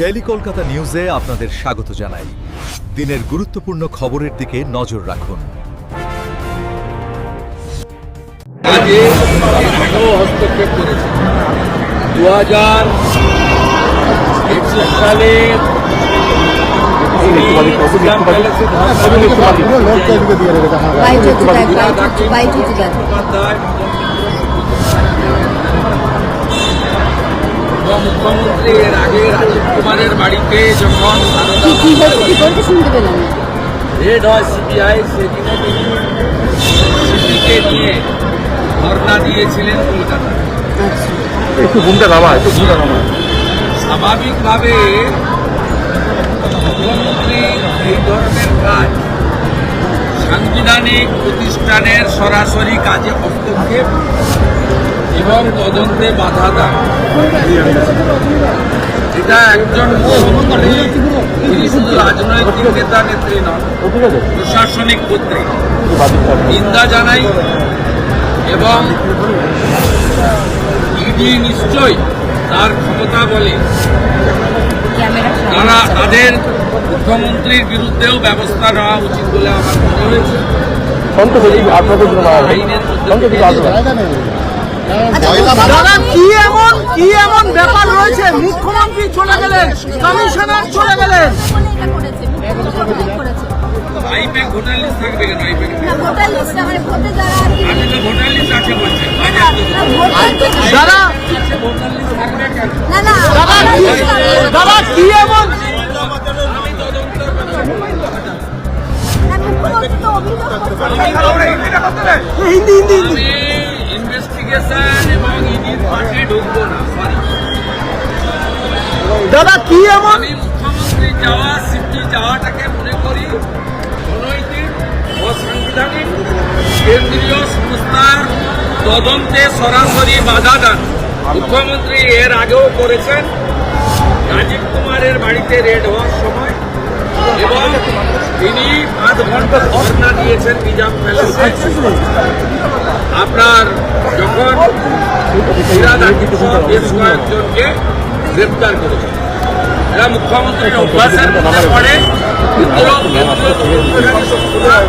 Daily Kolkata নিউজে আপনাদের স্বাগত জানাই। দিনের গুরুত্বপূর্ণ খবরের দিকে নজর রাখুন। দু হাজার সালে মুখ্যমন্ত্রী এর আগে কুমারের বাড়িতে যখন রেড হয় সিবিআই সেদিনে তিনি সিপিকে নিয়ে ধর্ণা দিয়েছিলেন কলকাতায় আচ্ছা। একটু ঘুমটা নামা একটু ঘুমটা নামা। স্বাভাবিকভাবে মুখ্যমন্ত্রী এই ধরনের কাজ সাংবিধানিক প্রতিষ্ঠানের সরাসরি কাজে হস্তক্ষেপ এবং তদন্তে বাধা দেয় এটা একজন তিনি শুধু রাজনৈতিক নেতা নেত্রী নন প্রশাসনিক কর্তৃক। নিন্দা জানাই এবং ইডি নিশ্চয়ই তার ক্ষমতা বলে। তারা তাদের মুখ্যমন্ত্রীর বিরুদ্ধেও ব্যবস্থা নেওয়া উচিত বলে আমার মনে হয়েছে আইনের মধ্যে দাদা কি এমন কি এমন ব্যাপার রয়েছে? মুখ্যমন্ত্রী চলে গেলেন কমিশনার চলে গেলেন। মানে দাদা দাদা কি এমন। হিন্দি হিন্দি হিন্দি। দাদা, কি এমন? মুখ্যমন্ত্রী যাওয়া সিপি যাওয়াটাকে মনে করি অনৈতিক অসাংবিধানিক কেন্দ্রীয় সংস্থার তদন্তে সরাসরি বাধা দান। মুখ্যমন্ত্রী এর আগেও করেছেন। রাজীব কুমারের বাড়িতে রেড হওয়ার সময় এবং তিনি পাঁচ ঘণ্টা ধর্ণা দিয়েছেন নিজাম প্যালেসে আপনার যখন ফিরাদ আকিব সহ বেশ কয়েকজনকে গ্রেপ্তার করেছেন এরা মুখ্যমন্ত্রীর অভ্যাসের মধ্যে পড়ে কেন্দ্র কেন্দ্রীয় তদন্তকারী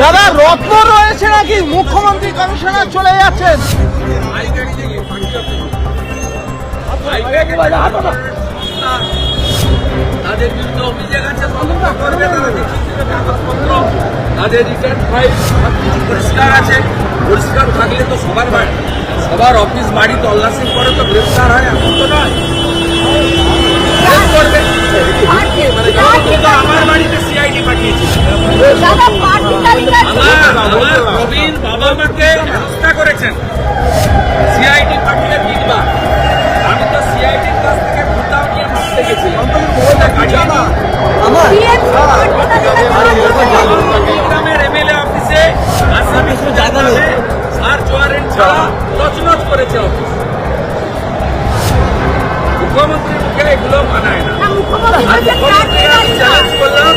দাদা, রত্ন রয়েছে নাকি? মুখ্যমন্ত্রী কমিশনার চলে যাচ্ছেন। পরিষ্কার আছে পরিষ্কার থাকলে তো সবার বাড়ি সবার অফিস বাড়ি তো হয় নয় করবে মানে আমার বাড়িতে সিআইডি পাঠিয়েছে আমার প্রবীণ বাবা মাকে হেনস্থা করেছেন সিআইডি পাঠিয়ে তিনবার আমি তো সিআইডির কাছ থেকে ভোটাও নিয়ে মারতে গেছিলাম ওটা কাটিয়ে না বিএনপি পার্টি তালিকা গ্রামের এমএলএ অফিসে আসামি জানালে সার্চ ছাড়া নচনচ করেছে অফিস মুখ্যমন্ত্রীর মুখে এগুলো মানায় না মুখ্যমন্ত্রী মুখ্যমন্ত্রী চ্যালেঞ্জ করলাম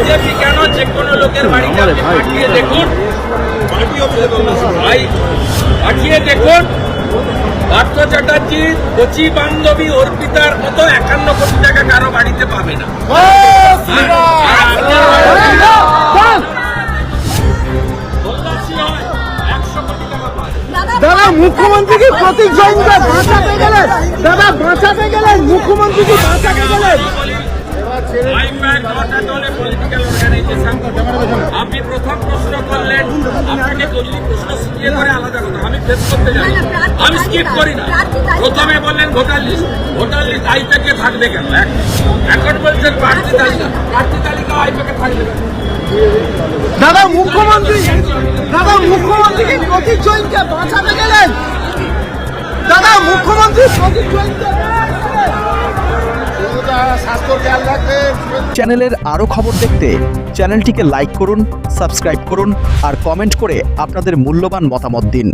বিজেপি কেন যে কোনো লোকের বাড়িতে আপনি পাঠিয়ে দেখুন। ভাই পাঠিয়ে দেখুন। পার্থ চ্যাটার্জি কচি বান্ধবী অর্পিতার মতো একান্ন কোটি টাকা কারও বাড়িতে পাবে না। আর আপনার বাড়িতে তল্লাশি 100 কোটি টাকা পায়। দাদা মুখ্যমন্ত্রী কি প্রতীক জৈনকে বাঁচাতে গেলেন দাদা বাঁচাতে গেলেন মুখ্যমন্ত্রী কি বাঁচাতে গেলেন আপনি প্রথম প্রশ্ন করলেন আপনাকে যদি প্রশ্ন শিখিয়ে করে আলাদা কথা। আমি ফেস করতে স্কিপ করি না। প্রথমে বললেন ভোটার লিস্ট ভোটার লিস্ট আইপ্যাকে থাকবে কেন? এখন বলছেন প্রার্থী তালিকা। প্রার্থী তালিকা আইপ্যাকে থাকবে দাদা মুখ্যমন্ত্রী দাদা মুখ্যমন্ত্রী প্রতীক জৈনকে বাঁচাতে গেলেন। দাদা মুখ্যমন্ত্রী প্রতীক জৈনকে চ্যানেলের আরও খবর দেখতে চ্যানেলটিকে লাইক করুন, সাবস্ক্রাইব করুন আর কমেন্ট করে আপনাদের মূল্যবান মতামত দিন।